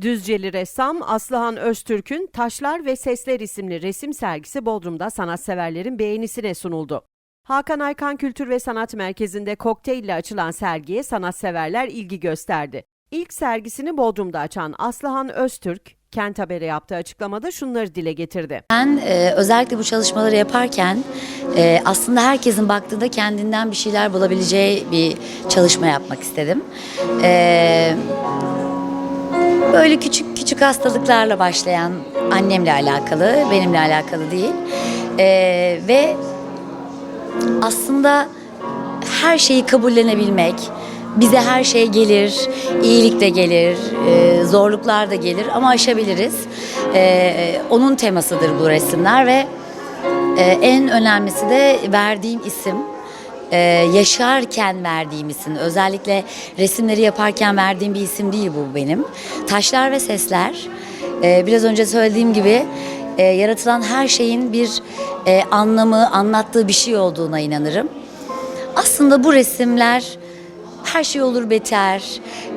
Düzceli ressam Aslıhan Öztürk'ün Taşlar ve Sesler isimli resim sergisi Bodrum'da sanatseverlerin beğenisine sunuldu. Hakan Aykan Kültür ve Sanat Merkezi'nde kokteyl ile açılan sergiye sanatseverler ilgi gösterdi. İlk sergisini Bodrum'da açan Aslıhan Öztürk, Kent Haber'e yaptığı açıklamada şunları dile getirdi. Ben e, özellikle bu çalışmaları yaparken e, aslında herkesin baktığında kendinden bir şeyler bulabileceği bir çalışma yapmak istedim. E, böyle küçük küçük hastalıklarla başlayan annemle alakalı, benimle alakalı değil. E, ve aslında her şeyi kabullenebilmek, bize her şey gelir, iyilik de gelir, e, zorluklar da gelir ama aşabiliriz. E, onun temasıdır bu resimler ve e, en önemlisi de verdiğim isim. E, yaşarken verdiğim isim. Özellikle resimleri yaparken verdiğim bir isim değil bu benim. Taşlar ve Sesler. E, biraz önce söylediğim gibi e, yaratılan her şeyin bir e, anlamı, anlattığı bir şey olduğuna inanırım. Aslında bu resimler her şey olur beter.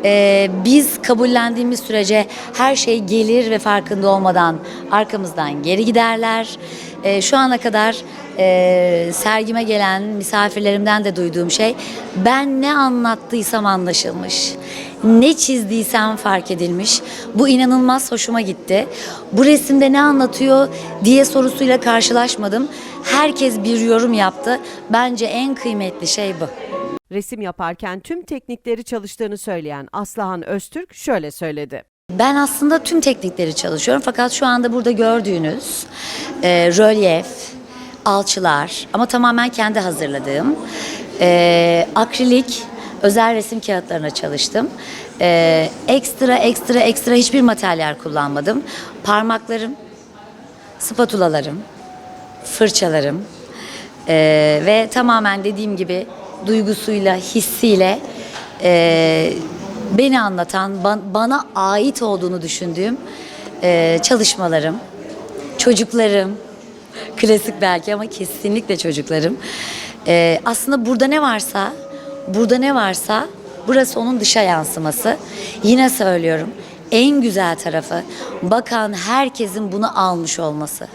Ee, biz kabullendiğimiz sürece her şey gelir ve farkında olmadan arkamızdan geri giderler. Ee, şu ana kadar e, sergime gelen misafirlerimden de duyduğum şey ben ne anlattıysam anlaşılmış. Ne çizdiysem fark edilmiş. Bu inanılmaz hoşuma gitti. Bu resimde ne anlatıyor diye sorusuyla karşılaşmadım. Herkes bir yorum yaptı. Bence en kıymetli şey bu. Resim yaparken tüm teknikleri çalıştığını söyleyen Aslıhan Öztürk şöyle söyledi. Ben aslında tüm teknikleri çalışıyorum fakat şu anda burada gördüğünüz e, rölyef, alçılar ama tamamen kendi hazırladığım e, akrilik özel resim kağıtlarına çalıştım. E, ekstra ekstra ekstra hiçbir materyal kullanmadım. Parmaklarım, spatulalarım, fırçalarım e, ve tamamen dediğim gibi duygusuyla, hissiyle e, beni anlatan, ban- bana ait olduğunu düşündüğüm e, çalışmalarım, çocuklarım, klasik belki ama kesinlikle çocuklarım. E, aslında burada ne varsa, burada ne varsa burası onun dışa yansıması. Yine söylüyorum, en güzel tarafı bakan herkesin bunu almış olması.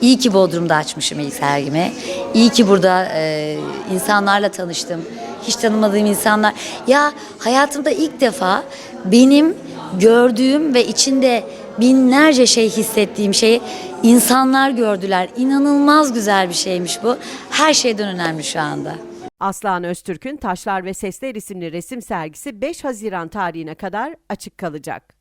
İyi ki Bodrum'da açmışım ilk sergimi. İyi ki burada e, insanlarla tanıştım. Hiç tanımadığım insanlar. Ya hayatımda ilk defa benim gördüğüm ve içinde binlerce şey hissettiğim şeyi insanlar gördüler. İnanılmaz güzel bir şeymiş bu. Her şeyden önemli şu anda. Aslıhan Öztürk'ün Taşlar ve Sesler isimli resim sergisi 5 Haziran tarihine kadar açık kalacak.